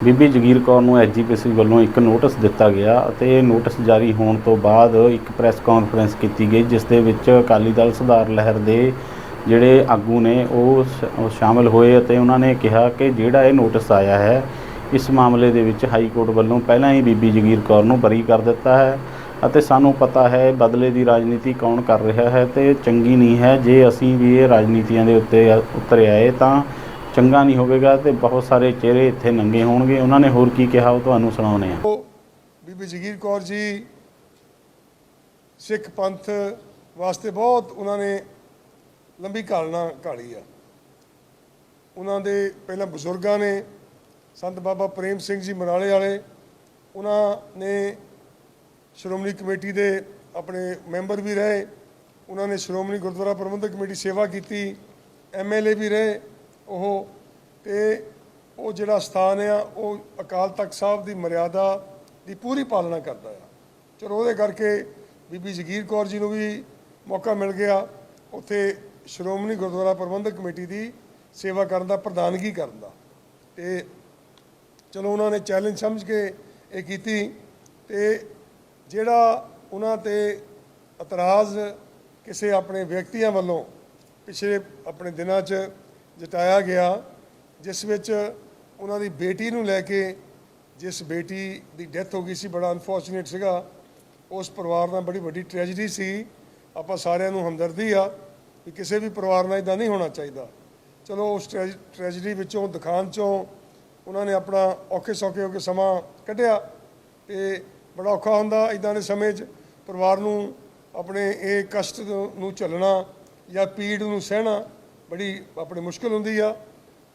ਬੀਬੀ ਜਗੀਰ ਕੌਰ ਨੂੰ ਐਜੀਪੀਸੀ ਵੱਲੋਂ ਇੱਕ ਨੋਟਿਸ ਦਿੱਤਾ ਗਿਆ ਅਤੇ ਇਹ ਨੋਟਿਸ ਜਾਰੀ ਹੋਣ ਤੋਂ ਬਾਅਦ ਇੱਕ ਪ੍ਰੈਸ ਕਾਨਫਰੰਸ ਕੀਤੀ ਗਈ, ਜਿਸ ਦੇ ਵਿੱਚ ਅਕਾਲੀ ਦਲ ਸੁਧਾਰ ਲਹਿਰ ਦੇ ਜਿਹੜੇ ਆਗੂ ਨੇ ਉਹ ਸ਼- ਸ਼ਾਮਲ ਹੋਏ ਅਤੇ ਉਹਨਾਂ ਨੇ ਕਿਹਾ ਕਿ ਜਿਹੜਾ ਇਹ ਨੋਟਿਸ ਆਇਆ ਹੈ, ਇਸ ਮਾਮਲੇ ਦੇ ਵਿੱਚ ਹਾਈ ਕੋਰਟ ਵੱਲੋਂ ਪਹਿਲਾਂ ਹੀ ਬੀਬੀ ਜਗੀਰ ਕੌਰ ਨੂੰ ਬਰੀ ਕਰ ਦਿੱਤਾ ਹੈ ਅਤੇ ਸਾਨੂੰ ਪਤਾ ਹੈ ਬਦਲੇ ਦੀ ਰਾਜਨੀਤੀ ਕੌਣ ਕਰ ਰਿਹਾ ਹੈ ਤੇ ਚੰਗੀ ਨਹੀਂ ਹੈ, ਜੇ ਅਸੀਂ ਵੀ ਇਹ ਰਾਜਨੀਤੀਆਂ ਦੇ ਉੱਤੇ ਉਤਰ ਆਏ ਤਾਂ ਚੰਗਾ ਨਹੀਂ ਹੋਵੇਗਾ ਤੇ ਬਹੁਤ ਸਾਰੇ ਚਿਹਰੇ ਇੱਥੇ ਨੰਗੇ ਹੋਣਗੇ। ਉਹਨਾਂ ਨੇ ਹੋਰ ਕੀ ਕਿਹਾ ਉਹ ਤੁਹਾਨੂੰ ਸੁਣਾਉਂਦੇ ਆ ਉਹ ਬੀਬੀ ਜਗੀਰ ਕੌਰ ਜੀ, ਸਿੱਖ ਪੰਥ ਵਾਸਤੇ ਬਹੁਤ ਉਹਨਾਂ ਨੇ ਲੰਬੀ ਘਾਲਣਾ ਘਾਲੀ ਆ। ਉਹਨਾਂ ਦੇ ਪਹਿਲਾਂ ਬਜ਼ੁਰਗਾਂ ਨੇ, ਸੰਤ ਬਾਬਾ ਪ੍ਰੇਮ ਸਿੰਘ ਜੀ ਮਰਾਲੇ ਵਾਲੇ, ਉਹਨਾਂ ਨੇ ਸ਼੍ਰੋਮਣੀ ਕਮੇਟੀ ਦੇ ਆਪਣੇ ਮੈਂਬਰ ਵੀ ਰਹੇ, ਉਹਨਾਂ ਨੇ ਸ਼੍ਰੋਮਣੀ ਗੁਰਦੁਆਰਾ ਪ੍ਰਬੰਧਕ ਕਮੇਟੀ ਸੇਵਾ ਕੀਤੀ ਐਮਐਲਏ ਵੀ ਰਹੇ ਉਹ ਤੇ ਉਹ ਜਿਹੜਾ ਸਥਾਨ ਆ, ਉਹ ਅਕਾਲ ਤਖਤ ਸਾਹਿਬ ਦੀ ਮਰਿਆਦਾ ਦੀ ਪੂਰੀ ਪਾਲਣਾ ਕਰਦਾ ਆ। ਚਲੋ ਉਹਦੇ ਕਰਕੇ ਬੀਬੀ ਜਗੀਰ ਕੌਰ ਜੀ ਨੂੰ ਵੀ ਮੌਕਾ ਮਿਲ ਗਿਆ। ਉੱਥੇ ਸ਼੍ਰੋਮਣੀ ਗੁਰਦੁਆਰਾ ਪ੍ਰਬੰਧਕ ਕਮੇਟੀ ਦੀ ਸੇਵਾ ਕਰਨ ਦਾ, ਪ੍ਰਧਾਨਗੀ ਕਰਨ ਦਾ। ਤੇ ਚਲੋ ਉਹਨਾਂ ਨੇ ਚੈਲੰਜ ਸਮਝ ਕੇ ਇਹ ਕੀਤੀ ਤੇ ਜਿਹੜਾ ਉਹਨਾਂ ਤੇ ਇਤਰਾਜ਼ ਕਿਸੇ ਆਪਣੇ ਵਿਅਕਤੀਆਂ ਵੱਲੋਂ ਪਿਛਲੇ ਆਪਣੇ ਦਿਨਾਂ 'ਚ ਜਟਾਇਆ ਗਿਆ, ਜਿਸ ਵਿੱਚ ਉਹਨਾਂ ਦੀ ਬੇਟੀ ਨੂੰ ਲੈ ਕੇ ਜਿਸ ਬੇਟੀ ਦੀ ਡੈਥ ਹੋ ਗਈ ਸੀ, ਬੜਾ ਅਨਫੋਰਚੂਨੇਟ ਸੀਗਾ। ਉਸ ਪਰਿਵਾਰ ਨਾਲ ਬੜੀ ਵੱਡੀ ਟ੍ਰੈਜੇਡੀ ਸੀ। ਆਪਾਂ ਸਾਰਿਆਂ ਨੂੰ ਹਮਦਰਦੀ ਆ ਕਿ ਕਿਸੇ ਵੀ ਪਰਿਵਾਰ ਨਾਲ ਇਦਾਂ ਨਹੀਂ ਹੋਣਾ ਚਾਹੀਦਾ। ਚਲੋ, ਉਸ ਟ੍ਰੈਜੇਡੀ ਵਿੱਚੋਂ ਦੁਕਾਨ ਚੋਂ ਉਹਨਾਂ ਨੇ ਆਪਣਾ ਔਖੇ ਸੌਖੇ ਹੋ ਕੇ ਸਮਾਂ ਕੱਢਿਆ ਤੇ ਬੜਾ ਔਖਾ ਹੁੰਦਾ ਇਦਾਂ ਦੇ ਸਮੇਂ 'ਚ ਪਰਿਵਾਰ ਨੂੰ ਆਪਣੇ ਇਹ ਕਸ਼ਟ ਨੂੰ ਝੱਲਣਾ ਜਾਂ ਪੀੜ ਨੂੰ ਸਹਿਣਾ। ਬੜੀ ਆਪਣੀ ਮੁਸ਼ਕਲ ਹੁੰਦੀ ਆ,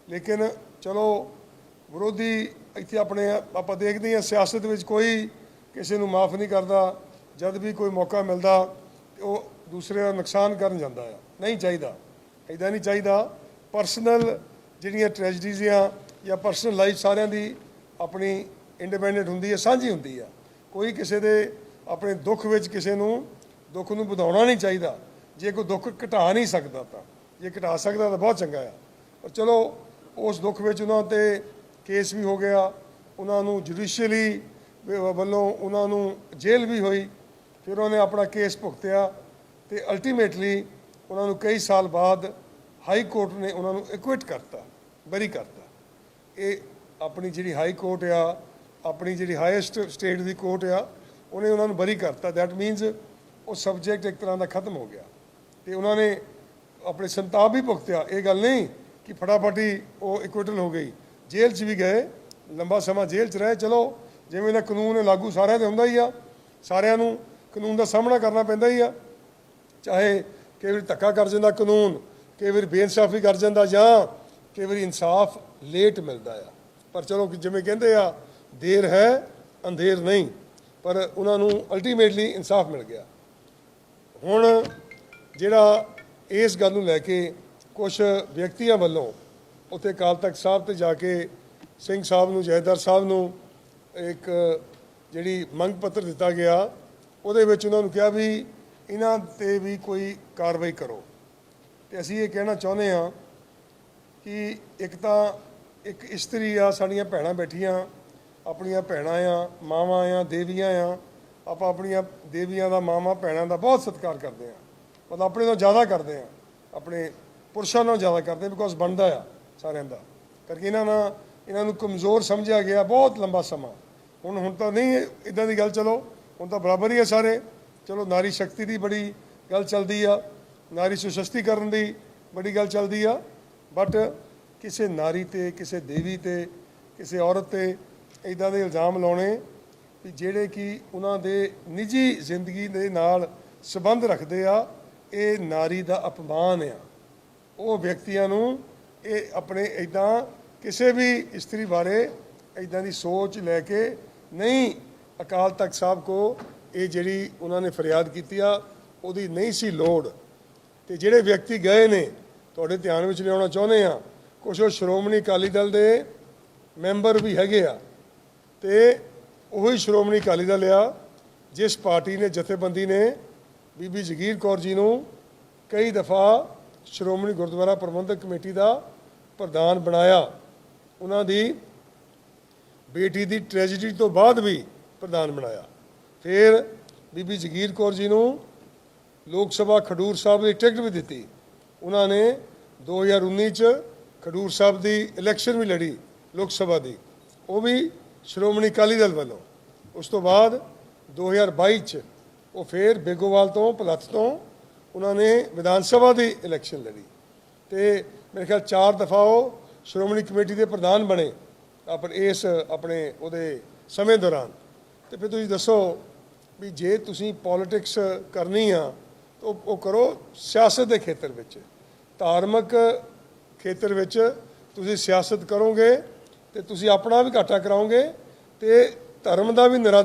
ਲੇਕਿਨ ਚਲੋ ਵਿਰੋਧੀ ਇੱਥੇ ਆਪਣੇ ਆਪਾਂ ਦੇਖਦੇ ਹਾਂ, ਸਿਆਸਤ ਵਿੱਚ ਕੋਈ ਕਿਸੇ ਨੂੰ ਮਾਫ ਨਹੀਂ ਕਰਦਾ, ਜਦ ਵੀ ਕੋਈ ਮੌਕਾ ਮਿਲਦਾ ਉਹ ਦੂਸਰੇ ਦਾ ਨੁਕਸਾਨ ਕਰਨ ਜਾਂਦਾ ਆ। ਨਹੀਂ ਚਾਹੀਦਾ ਇਦਾਂ ਨਹੀਂ ਚਾਹੀਦਾ। ਪਰਸਨਲ ਜਿਹੜੀਆਂ ਟ੍ਰੈਜਡੀਜ਼ ਆ ਜਾਂ ਪਰਸਨਲ ਲਾਈਫ ਸਾਰਿਆਂ ਦੀ ਆਪਣੀ ਇੰਡੀਪੈਂਡੈਂਟ ਹੁੰਦੀ ਹੈ ਸਾਂਝੀ ਹੁੰਦੀ ਆ। ਕੋਈ ਕਿਸੇ ਦੇ ਆਪਣੇ ਦੁੱਖ ਵਿੱਚ ਕਿਸੇ ਨੂੰ, ਦੁੱਖ ਨੂੰ ਵਧਾਉਣਾ ਨਹੀਂ ਚਾਹੀਦਾ। ਜੇ ਕੋਈ ਦੁੱਖ ਘਟਾ ਨਹੀਂ ਸਕਦਾ ਤਾਂ। ਜੇ ਘਟਾ ਸਕਦਾ ਤਾਂ ਬਹੁਤ ਚੰਗਾ ਆ। ਪਰ ਚਲੋ, ਉਸ ਦੁੱਖ ਵਿੱਚ ਉਹਨਾਂ ਤੇ ਕੇਸ ਵੀ ਹੋ ਗਿਆ। ਉਹਨਾਂ ਨੂੰ ਜੁਡੀਸ਼ੀਅਲੀ ਵੱਲੋਂ ਉਹਨਾਂ ਨੂੰ ਜੇਲ੍ਹ ਵੀ ਹੋਈ। ਫਿਰ ਉਹਨੇ ਆਪਣਾ ਕੇਸ ਭੁਗਤਿਆ ਤੇ ਅਲਟੀਮੇਟਲੀ ਉਹਨਾਂ ਨੂੰ ਕਈ ਸਾਲ ਬਾਅਦ ਹਾਈ ਕੋਰਟ ਨੇ ਉਹਨਾਂ ਨੂੰ ਇਕੁਇਟ ਕਰਤਾ, ਬਰੀ ਕਰਤਾ। ਇਹ ਆਪਣੀ ਜਿਹੜੀ ਹਾਈ ਕੋਰਟ ਆ, ਆਪਣੀ ਜਿਹੜੀ ਹਾਈਐਸਟ ਸਟੇਟ ਦੀ ਕੋਰਟ ਆ, ਉਹਨੇ ਉਹਨਾਂ ਨੂੰ ਬਰੀ ਕਰਤਾ। ਦੈਟ ਮੀਨਸ ਉਹ ਸਬਜੈਕਟ ਇੱਕ ਤਰ੍ਹਾਂ ਦਾ ਖਤਮ ਹੋ ਗਿਆ। ਤੇ ਉਹਨਾਂ ਨੇ ਆਪਣੇ ਸੰਤਾਪ ਵੀ ਭੁਗਤਿਆ। ਇਹ ਗੱਲ ਨਹੀਂ ਕਿ ਫਟਾਫਟੀ ਉਹ ਇਕੁਇਟਲ ਹੋ ਗਈ। ਜੇਲ੍ਹ 'ਚ ਵੀ ਗਏ। ਲੰਬਾ ਸਮਾਂ ਜੇਲ੍ਹ 'ਚ ਰਹੇ। ਚਲੋ, ਜਿਵੇਂ ਦਾ ਕਾਨੂੰਨ ਹੈ ਲਾਗੂ ਸਾਰਿਆਂ ਤੇ ਹੁੰਦਾ ਹੀ ਆ। ਸਾਰਿਆਂ ਨੂੰ ਕਾਨੂੰਨ ਦਾ ਸਾਹਮਣਾ ਕਰਨਾ ਪੈਂਦਾ ਹੀ ਆ। ਚਾਹੇ ਕਈ ਵਾਰੀ ਧੱਕਾ ਕਰ ਜਾਂਦਾ ਕਾਨੂੰਨ, ਕਈ ਵਾਰੀ ਬੇਇਨਸਾਫੀ ਕਰ ਜਾਂਦਾ ਜਾਂ ਕਈ ਵਾਰੀ ਇਨਸਾਫ ਲੇਟ ਮਿਲਦਾ ਆ। ਪਰ ਚਲੋ, ਜਿਵੇਂ ਕਹਿੰਦੇ ਆ, ਦੇਰ ਹੈ, ਅੰਧੇਰ ਨਹੀਂ। ਪਰ ਉਹਨਾਂ ਨੂੰ ਅਲਟੀਮੇਟਲੀ ਇਨਸਾਫ ਮਿਲ ਗਿਆ। ਹੁਣ ਜਿਹੜਾ ਇਸ ਗੱਲ ਨੂੰ ਲੈ ਕੇ ਕੁਝ ਵਿਅਕਤੀਆਂ ਵੱਲੋਂ ਉੱਥੇ ਅਕਾਲ ਤਖਤ ਸਾਹਿਬ ਤੇ ਜਾ ਕੇ ਸਿੰਘ ਸਾਹਿਬ ਨੂੰ, ਜੈਦਾਰ ਸਾਹਿਬ ਨੂੰ ਇੱਕ ਜਿਹੜੀ ਮੰਗ ਪੱਤਰ ਦਿੱਤਾ ਗਿਆ, ਉਹਦੇ ਵਿੱਚ ਉਹਨਾਂ ਨੂੰ ਕਿਹਾ ਵੀ ਇਹਨਾਂ ਤੇ ਵੀ ਕੋਈ ਕਾਰਵਾਈ ਕਰੋ। ਤੇ ਅਸੀਂ ਇਹ ਕਹਿਣਾ ਚਾਹੁੰਦੇ ਹਾਂ ਕਿ ਇੱਕ ਤਾਂ ਇੱਕ ਇਸਤਰੀ ਆ, ਸਾਡੀਆਂ ਭੈਣਾਂ ਬੈਠੀਆਂ, ਆਪਣੀਆਂ ਭੈਣਾਂ ਆ, ਮਾਵਾਂ ਆ, ਦੇਵੀਆਂ ਆ, ਆਪਾਂ ਆਪਣੀਆਂ ਦੇਵੀਆਂ ਦਾ, ਮਾਵਾਂ ਭੈਣਾਂ ਦਾ ਬਹੁਤ ਸਤਿਕਾਰ ਕਰਦੇ ਆ ਮਤਲਬ ਆਪਣੇ ਤੋਂ ਜ਼ਿਆਦਾ ਕਰਦੇ ਆ। ਆਪਣੇ ਪੁਰਸ਼ਾਂ ਨਾਲੋਂ ਜ਼ਿਆਦਾ ਕਰਦੇ ਬਿਕੋਜ਼ ਬਣਦਾ ਆ ਸਾਰਿਆਂ ਦਾ। ਕਰਕੇ ਇਹਨਾਂ ਨਾਲ ਇਹਨਾਂ ਨੂੰ ਕਮਜ਼ੋਰ ਸਮਝਿਆ ਗਿਆ ਬਹੁਤ ਲੰਬਾ ਸਮਾਂ। ਹੁਣ ਹੁਣ ਤਾਂ ਨਹੀਂ ਇਦਾਂ ਦੀ ਗੱਲ ਚਲੋ, ਹੁਣ ਤਾਂ ਬਰਾਬਰ ਹੀ ਆ ਸਾਰੇ। ਚਲੋ ਨਾਰੀ ਸ਼ਕਤੀ ਦੀ ਬੜੀ ਗੱਲ ਚੱਲਦੀ ਆ, ਨਾਰੀ ਸੁਸ਼ਸਤੀਕਰਨ ਦੀ ਬੜੀ ਗੱਲ ਚੱਲਦੀ ਆ। ਬਟ ਕਿਸੇ ਨਾਰੀ ਤੇ, ਕਿਸੇ ਦੇਵੀ ਤੇ, ਕਿਸੇ ਔਰਤ ਤੇ ਇਦਾਂ ਦੇ ਇਲਜ਼ਾਮ ਲਾਉਣੇ ਵੀ ਜਿਹੜੇ ਕਿ ਉਹਨਾਂ ਦੇ ਨਿੱਜੀ ਜ਼ਿੰਦਗੀ ਦੇ ਨਾਲ ਸੰਬੰਧ ਰੱਖਦੇ ਆ ਇਹ ਨਾਰੀ ਦਾ ਅਪਮਾਨ ਆ। ਉਹ ਵਿਅਕਤੀਆਂ ਨੂੰ ਇਹ ਆਪਣੇ ਇਦਾਂ ਕਿਸੇ ਵੀ ਇਸਤਰੀ ਬਾਰੇ ਇਦਾਂ ਦੀ ਸੋਚ ਲੈ ਕੇ ਨਹੀਂ ਅਕਾਲ ਤਖਤ ਸਾਹਿਬ ਕੋ ਇਹ ਜਿਹੜੀ ਉਹਨਾਂ ਨੇ ਫਰਿਆਦ ਕੀਤੀ ਆ, ਉਹਦੀ ਨਹੀਂ ਸੀ ਲੋੜ। ਤੇ ਜਿਹੜੇ ਵਿਅਕਤੀ ਗਏ ਨੇ, ਤੁਹਾਡੇ ਧਿਆਨ ਵਿੱਚ ਲਿਆਉਣਾ ਚਾਹੁੰਦੇ ਆ ਕੁਝ ਉਹ ਸ਼੍ਰੋਮਣੀ ਅਕਾਲੀ ਦਲ ਦੇ ਮੈਂਬਰ ਵੀ ਹੈਗੇ ਆ, ਤੇ ਉਹੀ ਸ਼੍ਰੋਮਣੀ ਅਕਾਲੀ ਦਲ ਆ, ਜਿਸ ਪਾਰਟੀ ਨੇ ਜਥੇਬੰਦੀ ਨੇ ਬੀਬੀ ਜਗੀਰ ਕੌਰ ਜੀ ਨੂੰ ਕਈ ਦਫਾ ਸ਼੍ਰੋਮਣੀ ਗੁਰਦੁਆਰਾ ਪ੍ਰਬੰਧਕ ਕਮੇਟੀ ਦਾ ਪ੍ਰਧਾਨ ਬਣਾਇਆ। ਉਹਨਾਂ ਦੀ ਬੇਟੀ ਦੀ ਟ੍ਰੈਜੇਡੀ ਤੋਂ ਬਾਅਦ ਵੀ ਪ੍ਰਧਾਨ ਬਣਾਇਆ। ਫਿਰ ਬੀਬੀ ਜਗੀਰ ਕੌਰ ਜੀ ਨੂੰ ਲੋਕ ਸਭਾ ਖਡੂਰ ਸਾਹਿਬ ਦੀ ਟਿਕਟ ਵੀ ਦਿੱਤੀ। ਉਹਨਾਂ ਨੇ 2019 ਚ ਖਡੂਰ ਸਾਹਿਬ ਦੀ ਇਲੈਕਸ਼ਨ ਵੀ ਲੜੀ ਲੋਕ ਸਭਾ ਦੀ। ਉਹ ਵੀ ਸ਼੍ਰੋਮਣੀ ਅਕਾਲੀ ਦਲ ਵੱਲੋਂ। ਉਸ ਤੋਂ ਬਾਅਦ 2022 ਚ ਉਹ ਫਿਰ ਬੇਗੋਵਾਲ ਤੋਂ ਪਲੱਥ ਤੋਂ ਉਹਨਾਂ ਨੇ ਵਿਧਾਨ ਸਭਾ ਦੀ ਇਲੈਕਸ਼ਨ ਲੜੀ ਤੇ ਮੇਰੇ ਖਿਆਲ ਚਾਰ ਦਫਾ ਉਹ ਸ਼੍ਰੋਮਣੀ ਕਮੇਟੀ ਦੇ ਪ੍ਰਧਾਨ ਬਣੇ ਆਪਣੇ ਇਸ ਆਪਣੇ ਉਹਦੇ ਸਮੇਂ ਦੌਰਾਨ। ਤੇ ਫਿਰ ਤੁਸੀਂ ਦੱਸੋ ਵੀ ਜੇ ਤੁਸੀਂ ਪੋਲਿਟਿਕਸ ਕਰਨੀ ਆ, ਤਾਂ ਉਹ ਕਰੋ ਸਿਆਸਤ ਦੇ ਖੇਤਰ ਵਿੱਚ। ਧਾਰਮਿਕ ਖੇਤਰ ਵਿੱਚ ਤੁਸੀਂ ਸਿਆਸਤ ਕਰੋਗੇ ਤੇ ਤੁਸੀਂ ਆਪਣਾ ਵੀ ਘਾਟਾ ਕਰਾਓਗੇ ਤੇ ਧਰਮ ਦਾ ਵੀ ਨਿਰਾਦਰ